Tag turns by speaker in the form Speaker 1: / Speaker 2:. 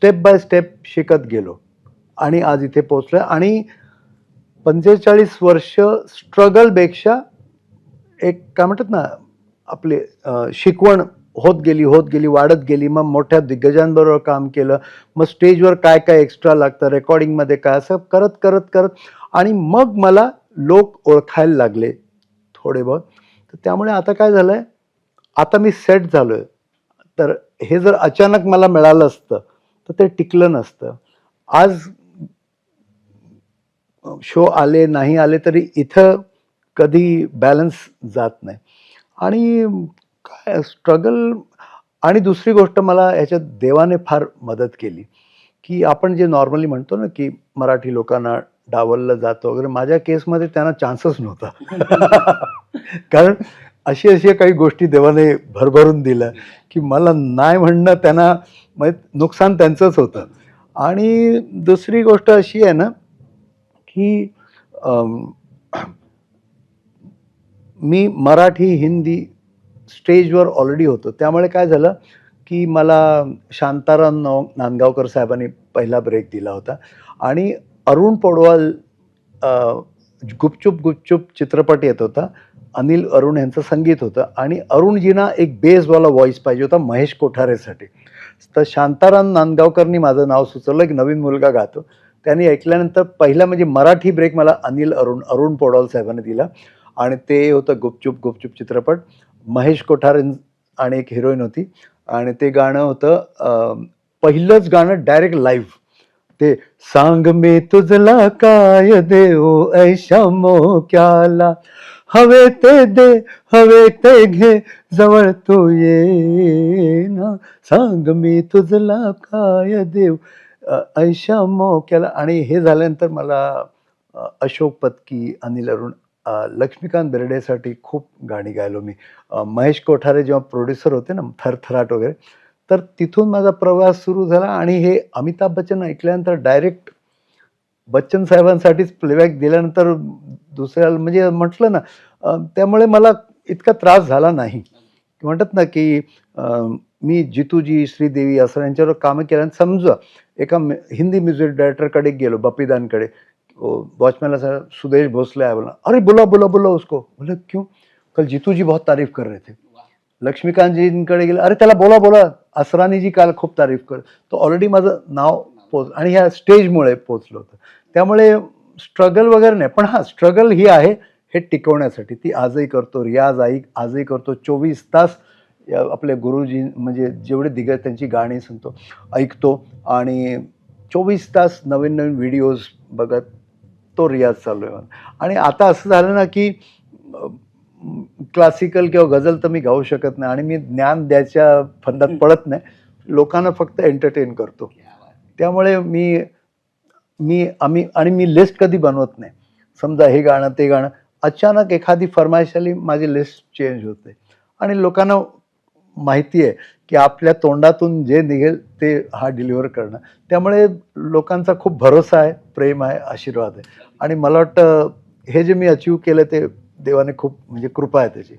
Speaker 1: Step by step शिकत गेलो. आणि आज इथे पोचलोय आणि पंचेचाळीस वर्ष स्ट्रगलपेक्षा एक काय म्हणतात ना आपले शिकवण होत गेली होत गेली वाढत गेली. मग मोठ्या दिग्गजांबरोबर काम केलं. मग स्टेजवर काय काय एक्स्ट्रा लागतं रेकॉर्डिंगमध्ये काय असं करत करत करत. आणि मग मला लोक ओळखायला लागले थोडे बहुत. तर त्यामुळे आता काय झालं आहे आता मी सेट झालो आहे तर हे जर अचानक मला मिळालं असतं तर ते टिकलं नसतं. आज शो आले नाही आले तरी इथं कधी बॅलन्स जात नाही. आणि काय स्ट्रगल आणि दुसरी गोष्ट मला ह्याच्यात देवाने फार मदत केली की आपण जे नॉर्मली म्हणतो ना की मराठी लोकांना डावललं जातं वगैरे माझ्या केसमध्ये त्यांना चान्सच नव्हता. कारण अशी अशी काही गोष्टी देवाने भरभरून दिल्या की मला नाही म्हणणं त्यांना म्हणजे नुकसान त्यांचंच होतं. आणि दुसरी गोष्ट अशी आहे ना की मी मराठी हिंदी स्टेजवर ऑलरेडी होतो. त्यामुळे काय झालं की मला शांताराम नव नांदगावकर साहेबांनी पहिला ब्रेक दिला होता. आणि अरुण पौडवाल गुपचूप गुपचूप चित्रपट येत होता. अनिल अरुण यांचं संगीत होतं. आणि अरुणजींना एक बेसवाला व्हॉइस पाहिजे होता महेश कोठारेसाठी. तर शांताराम नांदगावकरनी माझं नाव सुचवलं एक नवीन मुलगा गातो. त्यांनी ऐकल्यानंतर पहिला म्हणजे मराठी ब्रेक मला अनिल अरुण अरुण पोडॉल साहेबांनी दिला. आणि ते होतं गुपचूप गुपचूप चित्रपट. महेश कोठारे आणि एक हिरोईन होती. आणि ते गाणं होतं पहिलंच गाणं डायरेक्ट लाईव्ह ते सांग मी तुझला काय देऊ ऐशा मोक्याला हवे ते दे हवे ते घे जवळ तू ये ना. सांग मी तुझला काय देव ऐशा मोक्याला आणि हे झाल्यानंतर मला अशोक पत्की अनिल अरुण लक्ष्मीकांत बेर्डेसाठी खूप गाणी गायलो मी. महेश कोठारे जेव्हा प्रोड्युसर होते ना थरथराट वगैरे तर तिथून माझा प्रवास सुरू झाला. आणि हे अमिताभ बच्चन ऐकल्यानंतर डायरेक्ट बच्चन साहेबांसाठीच प्लेबॅक दिल्यानंतर दुसऱ्याला म्हणजे म्हटलं ना त्यामुळे मला इतका त्रास झाला नाही. म्हणतात ना की मी जितूजी श्रीदेवी असं यांच्यावर कामं केल्यानंतर समजा एका हिंदी म्युझिक डायरेक्टरकडे गेलो बपीदानकडे वॉचमैन ऐसा सुदेश भोसले आहे बोला अरे बोला बोला बोला उसको. बोले क्यों? कल जीतू जी बहुत तारीफ कर रहे थे. लक्ष्मीकांत जींकडे गेले अरे त्याला बोला बोला असरानी जी काल खूप तारीफ कर. तो ऑलरेडी माझं नाव पोच आणि ह्या स्टेजमुळे पोचलं होतं. त्यामुळे स्ट्रगल वगैरे नाही पण हा स्ट्रगल ही आहे हे टिकवण्यासाठी. ती आजही करतो रियाज आई आजही करतो. चोवीस तास आपले गुरुजी म्हणजे जेवढे दिग्गज त्यांची गाणी सुनतो ऐकतो आणि चोवीस तास नवीन नवीन व्हिडिओज बघत तो रियाज चालू आहे. आणि आता असं झालं ना की क्लासिकल किंवा गझल तर मी गाऊ शकत नाही आणि मी ज्ञान द्यायच्या फंदात पडत नाही. लोकांना फक्त एंटरटेन करतो. त्यामुळे मी मी आम्ही आणि मी लिस्ट कधी बनवत नाही. समजा हे गाणं ते गाणं अचानक एखादी फरमाईश आली माझी लिस्ट चेंज होते. आणि लोकांना माहिती आहे की आपल्या तोंडातून जे निघेल ते हा डिलिव्हर करणं. त्यामुळे लोकांचा खूप भरोसा आहे प्रेम आहे आशीर्वाद आहे. आणि मला वाटतं हे जे मी अचीव केलं ते देवाने खूप म्हणजे कृपा आहे त्याची.